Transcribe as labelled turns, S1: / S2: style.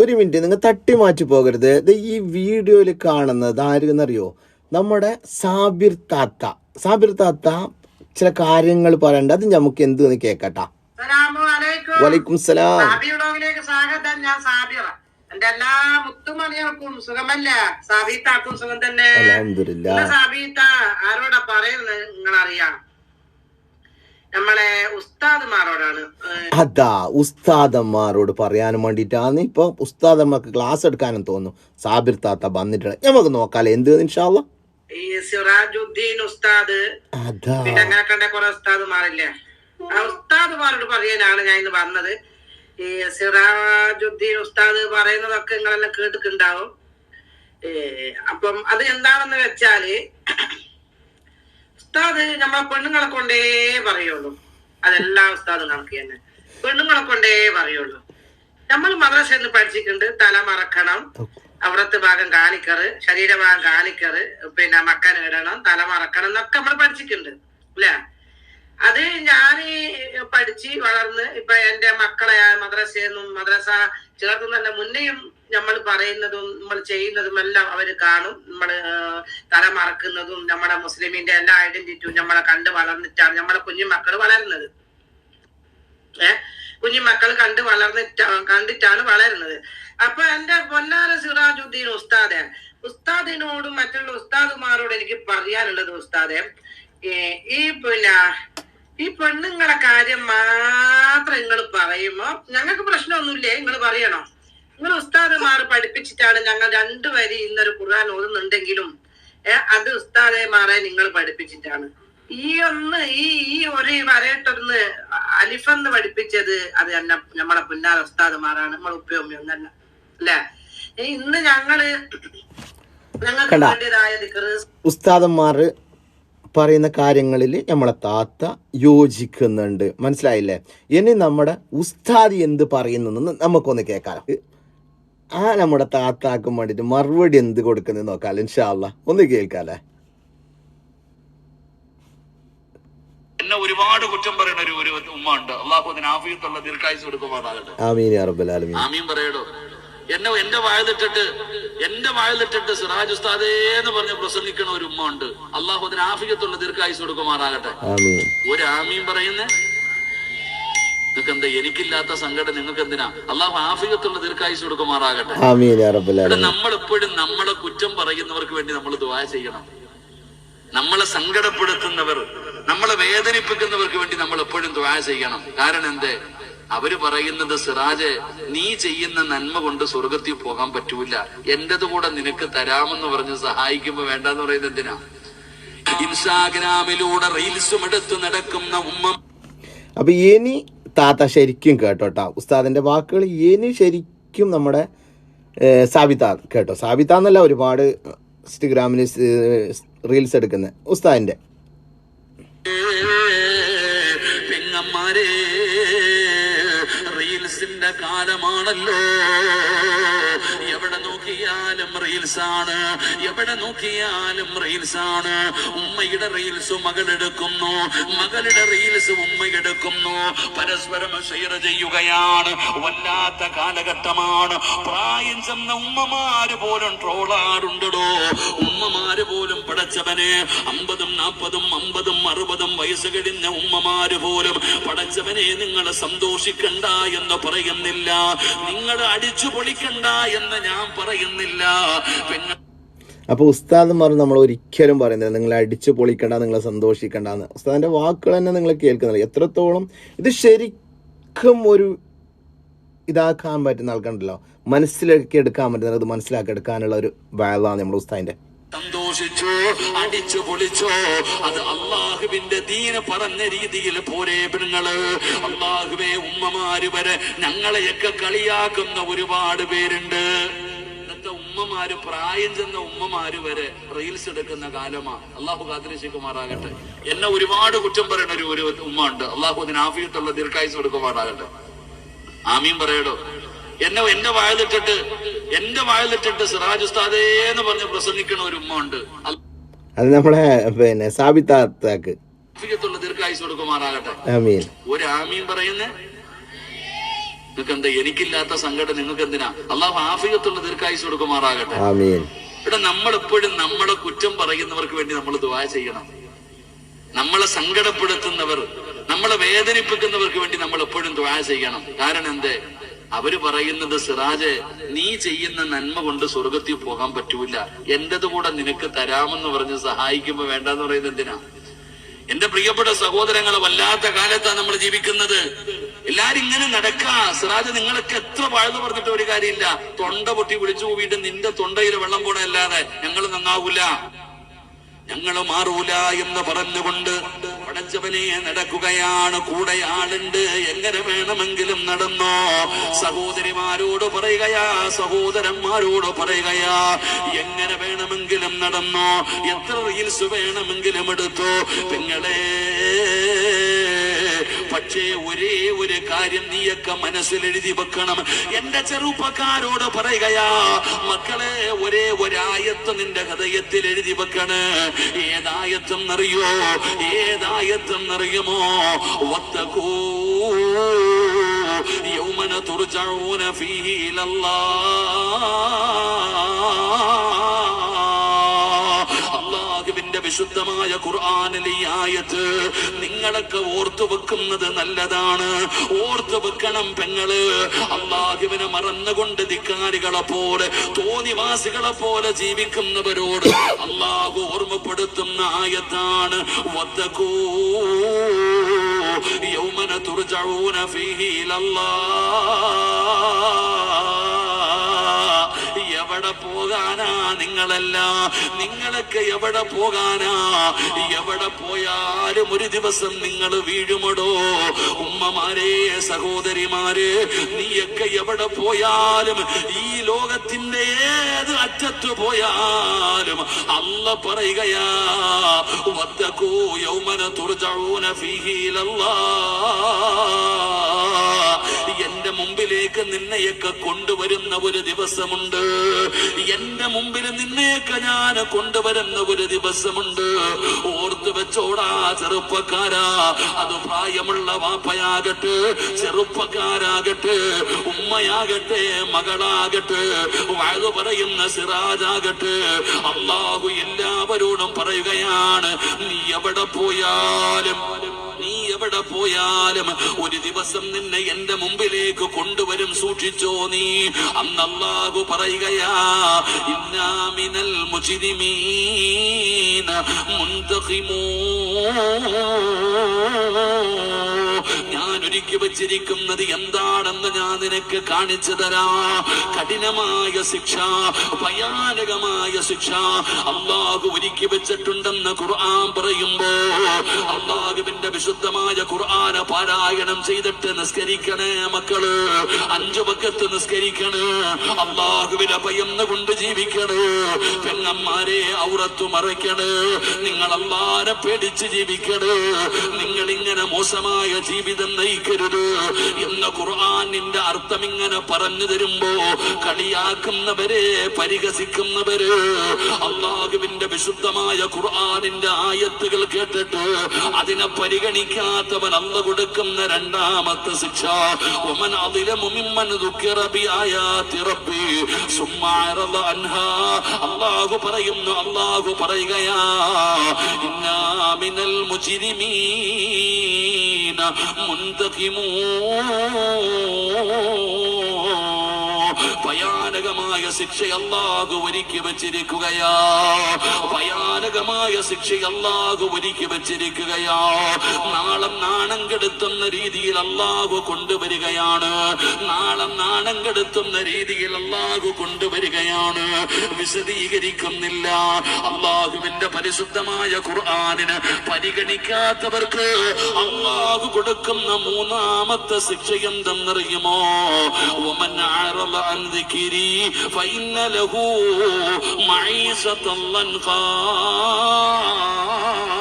S1: ഒരു മിനിറ്റ് നിങ്ങൾ തട്ടി മാറ്റി പോകരുത്. ഇത് ഈ വീഡിയോയിൽ കാണുന്നത് ആരെന്നറിയോ നമ്മുടെ സാബിർ താത്ത. സാബിർ താത്ത ചില കാര്യങ്ങൾ പറയണ്ട. അത് നമുക്ക് എന്ത് കേക്കട്ട. വലൈക്കും സലാം.
S2: സ്വാഗതം. ഞാൻ സാബിറ. എന്റെ എല്ലാ മുത്തുമണികൾക്കും സുഖമല്ല? സാബിത്താക്കും സുഖം തന്നെ. സാബിത്ത ആരോടാ പറയുന്നത്? നിങ്ങളറിയാം. നമ്മളെ ഉസ്താദുമാരോടാണ് ഏഹ്,
S1: അതാ ഉസ്താദന്മാരോട് പറയാനും വേണ്ടിയിട്ടാണ് ഇപ്പൊ ഉസ്താദന്മാർക്ക് ക്ലാസ് എടുക്കാനും തോന്നുന്നു. സാബിർ താത്ത വന്നിട്ടുണ്ട് നമുക്ക് നോക്കാലോ എന്ത് ഇൻഷാല്ല
S2: ഈ സിറാജുദ്ദീൻ ഉസ്താദ്
S1: അതാ.
S2: പിന്നെ അങ്ങനെ കണ്ട കുറെ ഉസ്താദുമാരില്ലേ? ആ ഉസ്താദുമാരോട് പറയാനാണ് ഞാൻ ഇന്ന് വന്നത്. ഈ സിറാജുദ്ദീൻ ഉസ്താദ് പറയുന്നതൊക്കെ നിങ്ങളെല്ലാം കേട്ടിട്ടുണ്ടാവും. അപ്പം അത് എന്താണെന്ന് വെച്ചാൽ ഉസ്താദ് നമ്മളെ പെണ്ണുങ്ങളെ കൊണ്ടേ പറയുള്ളൂ. അതെല്ലാം ഉസ്താദും കണക്ക് തന്നെ. പെണ്ണുങ്ങളെ കൊണ്ടേ പറയുള്ളൂ. നമ്മൾ മദ്രസയിൽ നിന്ന് പഠിച്ചിട്ടുണ്ട് തല മറക്കണം അവിടത്തെ ഭാഗം കാണിക്കറ് ശരീരഭാഗം കാണിക്കറ് പിന്നെ മക്കൻ ഇടണം തല മറക്കണം എന്നൊക്കെ നമ്മൾ പഠിച്ചിട്ടുണ്ട്. അല്ലേ? അത് ഞാൻ പഠിച്ച് വളർന്ന് ഇപ്പൊ എന്റെ മക്കളെ മദ്രസയിൽ നിന്നും മദ്രസ ചേർത്തുന്നല്ല മുന്നെയും നമ്മൾ പറയുന്നതും നമ്മൾ ചെയ്യുന്നതും എല്ലാം അവർ കാണും. നമ്മൾ തല മറക്കുന്നതും നമ്മുടെ മുസ്ലിമിന്റെ എല്ലാ ഐഡന്റിറ്റിയും നമ്മളെ കണ്ട് വളർന്നിട്ടാണ് നമ്മളെ കുഞ്ഞു മക്കൾ വളരുന്നത്. ഏഹ് കുഞ്ഞുമക്കൾ കണ്ട് വളർന്നിട്ട കണ്ടിട്ടാണ് വളരുന്നത്. അപ്പൊ എന്റെ പൊന്നാര സിറാജുദ്ദീൻ ഉസ്താദെ ഉസ്താദിനോടും മറ്റുള്ള ഉസ്താദുമാരോട് എനിക്ക് പറയാനുള്ളത് ഉസ്താദെ ഈ പിന്നെ ഈ പെണ്ണുങ്ങളെ കാര്യം മാത്രം നിങ്ങൾ പറയുമ്പോ ഞങ്ങൾക്ക് പ്രശ്നമൊന്നുമില്ലേ? നിങ്ങൾ പറയണോ? നിങ്ങൾ ഉസ്താദമാർ പഠിപ്പിച്ചിട്ടാണ് ഞങ്ങൾ രണ്ടു വരി ഇന്നൊരു ഖുർആൻ ഓതുന്നുണ്ടെങ്കിലും അത് ഉസ്താദമാരെ നിങ്ങൾ പഠിപ്പിച്ചിട്ടാണ്. ഈ ഒന്ന് ഈ ഈ ഒരു വരയിട്ടൊന്ന് അലിഫെന്ന് പഠിപ്പിച്ചത് അത് തന്നെ നമ്മളെ പുന്നാര നമ്മളെ നമ്മൾ തന്നെ. അല്ലേ? ഇന്ന് ഞങ്ങൾ ഞങ്ങൾക്ക് വേണ്ടതായ
S1: ഉസ്താദന്മാര് പറയുന്ന കാര്യങ്ങളിൽ നമ്മളെ താത്ത യോജിക്കുന്നുണ്ട്. മനസ്സിലായില്ലേ? ഇനി നമ്മുടെ ഉസ്താദി എന്ത് പറയുന്നു നമുക്കൊന്ന് കേൾക്കാം ആ നമ്മുടെ താത്താക്കും വേണ്ടിട്ട് മറുപടി എന്ത് കൊടുക്കുന്നത് നോക്കാം ഇൻഷാല്ല ഒന്ന് കേൾക്കാല്ലേ
S3: എന്നെ ഒരുപാട് കുറ്റം പറയുന്ന ഒരു ഒരു ഉമ്മ ഉണ്ട്. അള്ളാഹു അതിന് ആഫിയത്തുള്ള ദീർഘായുസ് കൊടുക്കുമാറാകട്ടെ.
S1: ആലമീൻ.
S3: ആമീൻ പറയടോ. എന്നെ എന്റെ വായതിട്ടിട്ട് എന്റെ വായതിട്ടിട്ട് സിറാജ് ഉസ്താദേ എന്ന് പറഞ്ഞ് പ്രസംഗിക്കണ ഒരു ഉമ്മ ഉണ്ട്. അള്ളാഹു അതിന് ആഫിയത്തുള്ള ദീർഘായുസ് കൊടുക്കുമാറാകട്ടെ. ഒരു ആമീൻ പറയുന്നേ? നിങ്ങൾക്ക് എന്താ എനിക്കില്ലാത്ത സങ്കടം നിങ്ങൾക്ക് എന്തിനാ അള്ളാഹു ആഫിയത്തുള്ള ദീർഘായുസ് കൊടുക്കുമാറാകട്ടെ. ഇവിടെ നമ്മൾ എപ്പോഴും നമ്മളെ കുറ്റം പറയുന്നവർക്ക് വേണ്ടി നമ്മൾ ദുവാ ചെയ്യണം. നമ്മളെ സങ്കടപ്പെടുത്തുന്നവർ നമ്മളെ വേദനിപ്പിക്കുന്നവർക്ക് വേണ്ടി നമ്മൾ എപ്പോഴും ദുആ ചെയ്യണം. കാരണം എന്തേ? അവർ പറയുന്നത് സിറാജ് നീ ചെയ്യുന്ന നന്മ കൊണ്ട് സ്വർഗത്തിൽ പോകാൻ പറ്റൂല. എന്റത് കൂടെ നിനക്ക് തരാമെന്ന് പറഞ്ഞ് സഹായിക്കുമ്പോ വേണ്ടെന്ന് പറയുന്നത് എന്തിനാ? ഇൻസ്റ്റാഗ്രാമിലൂടെ റീൽസും എടുത്ത് നടക്കുന്ന ഉമ്മ
S1: അപ്പൊ ഇനി താത്ത ശരിക്കും കേട്ടോട്ടാ. ഉസ്താദിന്റെ വാക്കുകൾ ഇനി ശരിക്കും നമ്മുടെ സാബിത കേട്ടോ. സാബിത എന്നല്ല ഒരുപാട് ഇൻസ്റ്റഗ്രാമിൽ റീൽസ് എടുക്കുന്നത് ഉസ്താദിന്റെ.
S3: പെങ്ങന്മാരെ. കാലമാണല്ലോ. നോക്കിയാലും റീൽസ് ആണ് എവിടെ നോക്കിയാലും റീൽസ് ആണ് ഉമ്മയുടെ റീൽസ് മകളെടുക്കുന്നു മകളുടെ റീൽസ് ഉമ്മയെടുക്കുന്നു പരസ്പരം ഷെയർ ചെയ്യുകയാണ്. വല്ലാത്ത കാലഘട്ടമാണ്. പ്രായം ചെന്ന ഉമ്മമാര് പോലും ട്രോളാറുണ്ടോ ഉമ്മമാര് പോലും പടച്ചവനെ അമ്പതും നാൽപ്പതും അമ്പതും അറുപതും വയസ്സ് കഴിഞ്ഞ ഉമ്മമാര് പോലും പടച്ചവനെ നിങ്ങൾ സന്തോഷിക്കണ്ട എന്ന് പറയുന്നില്ല. നിങ്ങൾ അടിച്ചു പൊളിക്കണ്ട എന്ന് ഞാൻ പറയുന്നില്ല പിന്നെ
S1: അപ്പൊ ഉസ്താദന്മാർ നമ്മൾ ഒരിക്കലും പറയുന്നില്ല. നിങ്ങൾ അടിച്ചു പൊളിക്കണ്ട നിങ്ങളെ സന്തോഷിക്കണ്ടെന്ന്. ഉസ്താദിന്റെ വാക്കുകൾ തന്നെ നിങ്ങൾ കേൾക്കുന്നില്ല. എത്രത്തോളം ഇത് ശരിക്കും ഒരു ഇതാക്കാൻ പറ്റുന്ന ആൾക്കാണ്ടല്ലോ മനസ്സിലാക്കി എടുക്കാൻ പറ്റുന്ന അത് മനസ്സിലാക്കി എടുക്കാനുള്ള ഒരു വേളാണ് നമ്മുടെ ഉസ്താദിന്റെ.
S3: സന്തോഷിച്ചോ അടിച്ചു പൊളിച്ചോ അത് അള്ളാഹുവിന്റെ ദീന പറഞ്ഞ രീതിയിൽ പോരെ പെണ്ണുങ്ങൾ. അള്ളാഹുവെ ഉമ്മമാര് വരെ ഞങ്ങളെയൊക്കെ കളിയാക്കുന്ന ഒരുപാട് പേരുണ്ട്. ഉമ്മമാര് പ്രായം ചെന്ന ഉമ്മമാര് വരെ റീൽസ് എടുക്കുന്ന കാലമാ. അള്ളാഹു കാത്തിരക്ഷിക്കുമാറാകട്ടെ. എന്നെ ഒരുപാട് കുറ്റം പറയുന്ന ഒരു ഒരു ഉമ്മ ഉണ്ട്. അള്ളാഹു അതിന് ആഫിയത്തുള്ള ദീർഘായുസ് കൊടുക്കുമാറാകട്ടെ. ആമീൻ പറയടോ. എന്നെ എന്റെ വായലിട്ടിട്ട് എന്റെ വായലിട്ടിട്ട് സിറാജ് ഉസ്താദേ എന്ന് പറഞ്ഞ് പ്രസംഗിക്കണ ഒരു ഉമ്മ ഉണ്ട്.
S1: അത് നമ്മളെ പിന്നെ സാബിത്താത്താക്ക്.
S3: അഫിയത്തുള്ള ദീർഘായുസ് കൊടുക്കുമാറാകട്ടെ. ഒരു ആമീൻ പറയുന്നേ നിങ്ങൾക്ക് എന്താ എനിക്കില്ലാത്ത സങ്കടം നിങ്ങൾക്ക് എന്തിനാ അള്ളാഹു ആഫിയത്തുള്ള ദീർഘായുസ് കൊടുക്കുമാറാകട്ടെ. ഇവിടെ നമ്മളെപ്പോഴും നമ്മളെ കുറ്റം പറയുന്നവർക്ക് വേണ്ടി നമ്മൾ ദുവാ ചെയ്യണം. നമ്മളെ സങ്കടപ്പെടുത്തുന്നവർ നമ്മളെ വേദനിപ്പിക്കുന്നവർക്ക് വേണ്ടി നമ്മൾ എപ്പോഴും ദുആ ചെയ്യണം. കാരണം എന്തേ? അവർ പറയുന്നത് സിറാജ് നീ ചെയ്യുന്ന നന്മ കൊണ്ട് സ്വർഗത്തിൽ പോകാൻ പറ്റൂല. എന്റേത് കൂടെ നിനക്ക് തരാമെന്ന് പറഞ്ഞ് സഹായിക്കുമ്പോ വേണ്ടെന്ന് പറയുന്നത് എന്തിനാ? എന്റെ പ്രിയപ്പെട്ട സഹോദരങ്ങളെ വല്ലാത്ത കാലത്താണ് നമ്മൾ ജീവിക്കുന്നത്. എല്ലാരും ഇങ്ങനെ നടക്കാ. സിറാജ് നിങ്ങളൊക്കെ എത്ര വാഴ്ന്നു പറഞ്ഞിട്ട് ഒരു കാര്യമില്ല. തൊണ്ട പൊട്ടി വിളിച്ചു പോയിട്ട് നിന്റെ തൊണ്ടയിൽ വെള്ളം പോണല്ലാതെ ഞങ്ങൾ നന്നാവൂല. ഞങ്ങൾ മാറൂല എന്ന് പറഞ്ഞുകൊണ്ട് പടച്ചവനെ നടക്കുകയാണ്. കൂടെ ആളുണ്ട് എങ്ങനെ വേണമെങ്കിലും നടന്നോ? സഹോദരിമാരോട് പറയുകയാ. സഹോദരന്മാരോട് പറയുകയാ. എങ്ങനെ വേണമെങ്കിലും നടന്നോ? എത്ര റീൽസ് വേണമെങ്കിലും എടുത്തോ? പെങ്ങളെ പക്ഷേ ഒരേ ഒരു കാര്യം നീയൊക്കെ മനസ്സിൽ എഴുതി വെക്കണം. എന്റെ ചെറുപ്പക്കാരോട് പറയുകയാ മക്കളെ ഒരേ ഒരായത്ത് നിന്റെ ഹൃദയത്തിൽ എഴുതി വെക്കണ്. ഏതായത്വം വത്തകൂ യൗമന തുർജഊന ഫീഹി ഇലല്ലാഹ് അള്ളാഹുവിന്റെ വിശുദ്ധമായ ഖുർആാനിലെ ആയത്ത് നിങ്ങളൊക്കെ ഓർത്തു വെക്കുന്നത് നല്ലതാണ്. ഓർത്തു വെക്കണം പെങ്ങൾ. അള്ളാഹുവിനെ മറന്നുകൊണ്ട് ധിക്കാരികളെ പോലെ തോന്നിവാസികളെ പോലെ ജീവിക്കുന്നവരോട് അള്ളാഹു ഓർമ്മപ്പെടുത്തുന്ന ആയത്താണ്. യൗമന ഇലല്ലാഹ് എവിടെ പോകാനാ നിങ്ങളല്ല. നിങ്ങളൊക്കെ എവിടെ പോകാനാ? എവിടെ പോയാലും ഒരു ദിവസം നിങ്ങൾ വീഴുമടോ. ഉമ്മമാരെ സഹോദരിമാരെ നീയൊക്കെ എവിടെ പോയാലും ഈ ലോകത്തിന്റെ ഏത് അറ്റത്ത് പോയാലും അല്ല പറയുകയാ. വത്തക്കൂ നിന്നെയൊക്കെ കൊണ്ടുവരുന്ന ഒരു ദിവസമുണ്ട്. എന്റെ മുമ്പിൽ നിന്നെയൊക്കെ ഞാൻ കൊണ്ടുവരുന്ന ഒരു ദിവസമുണ്ട്. ഓർത്തു വെച്ചോടാ ചെറുപ്പക്കാരാ. അത് പ്രായമുള്ള വാപ്പയാകട്ടെ ചെറുപ്പക്കാരാകട്ടെ ഉമ്മയാകട്ടെ മകളാകട്ടെ വഴു പറയുന്ന സിറാജാകട്ടെ. അള്ളാഹു എല്ലാവരോടും പറയുകയാണ് നീ എവിടെ പോയാലും നീ എവിടെ പോയാലും ഒരു ദിവസം നിന്നെ എന്റെ മുമ്പിലേക്ക് കൊണ്ടുവരും സൂക്ഷിച്ചോ നീ. അന്ന് അല്ലാഹു പറയുകയാ ഇന്നാമിനൽ മുജിരിമീന ഞാൻ ഒരുക്കി വച്ചിരിക്കുന്നത് എന്താണെന്ന് ഞാൻ നിനക്ക് കാണിച്ചു തരാ. കഠിനമായ ശിക്ഷ ഭയാനകമായ ശിക്ഷ അള്ളാഹു ഒരുക്കി വെച്ചിട്ടുണ്ടെന്ന് ഖുർആൻ പറയുമ്പോ അള്ളാഹുവിന്റെ വിശുദ്ധമായ ഖുർആന പാരായണം ചെയ്തിട്ട് നിസ്കരിക്കണേ മക്കൾ. അഞ്ചു പക്കത്ത് നിസ്കരിക്കണേ. അള്ളാഹുവിനെ ഭയന്നുകൊണ്ട് ജീവിക്കണേ. പെങ്ങന്മാരെ ഔറത്തു മറയ്ക്കണേ. നിങ്ങൾ അള്ളാരെ പേടിച്ച് ജീവിക്കണേ. നിങ്ങൾ ഇങ്ങനെ മോശമായ ജീവിതം നയിക്കരുത്. എന്ന ഖുർആാനിന്റെ അർത്ഥം ഇങ്ങനെ പറഞ്ഞു തരുമ്പോ കളിയാക്കുന്നവരെ പരിഹസിക്കുന്നവര് അള്ളാഹുവിന്റെ വിശുദ്ധമായ ഖുർആാനിന്റെ ആയത്തുകൾ കേട്ടിട്ട് അതിനെ പരിഗണിക്കാത്തവൻ അന്ന് കൊടുക്കുന്ന രണ്ടാമത്തെ ശിക്ഷ. ഒമൻ അതിലെ മുമിമ്മൻ ദുഃഖിറബി ബിആയാതി റബ്ബി. സുമ്മ അറള അൻഹാ. അല്ലാഹു പറയുന്നു അള്ളാഹു പറയുകയാ ഇന്നാ മിനൽ മുജ്രിമീന മുൻതഖിമൂൻ ഭയാനകമായ ശിക്ഷ അല്ലാഹു ഒരുക്കി വെച്ചിരിക്കുകയാ. ഭയാനകമായ ശിക്ഷ അല്ലാഹു ഒരുക്കി വെച്ചിരിക്കുകയാ. നാളം നാണം കെടുത്തുന്ന രീതിയിൽ അല്ലാഹു കൊണ്ടുവരികയാണ്. നാളം നാണം കെടുത്തുന്ന രീതിയിൽ അല്ലാഹു കൊണ്ടുവരികയാണ്. വിശദീകരിക്കുന്നില്ല. അള്ളാഹുവിന്റെ പരിശുദ്ധമായ ഖുർആാനിന് പരിഗണിക്കാത്തവർക്ക് അള്ളാഹു കൊടുക്കുന്ന മൂന്നാമത്തെ ശിക്ഷ എന്തെന്നറിയുമോ? ഒമൻ ആരുള്ള ذكري فإن له معيشة ضنكا.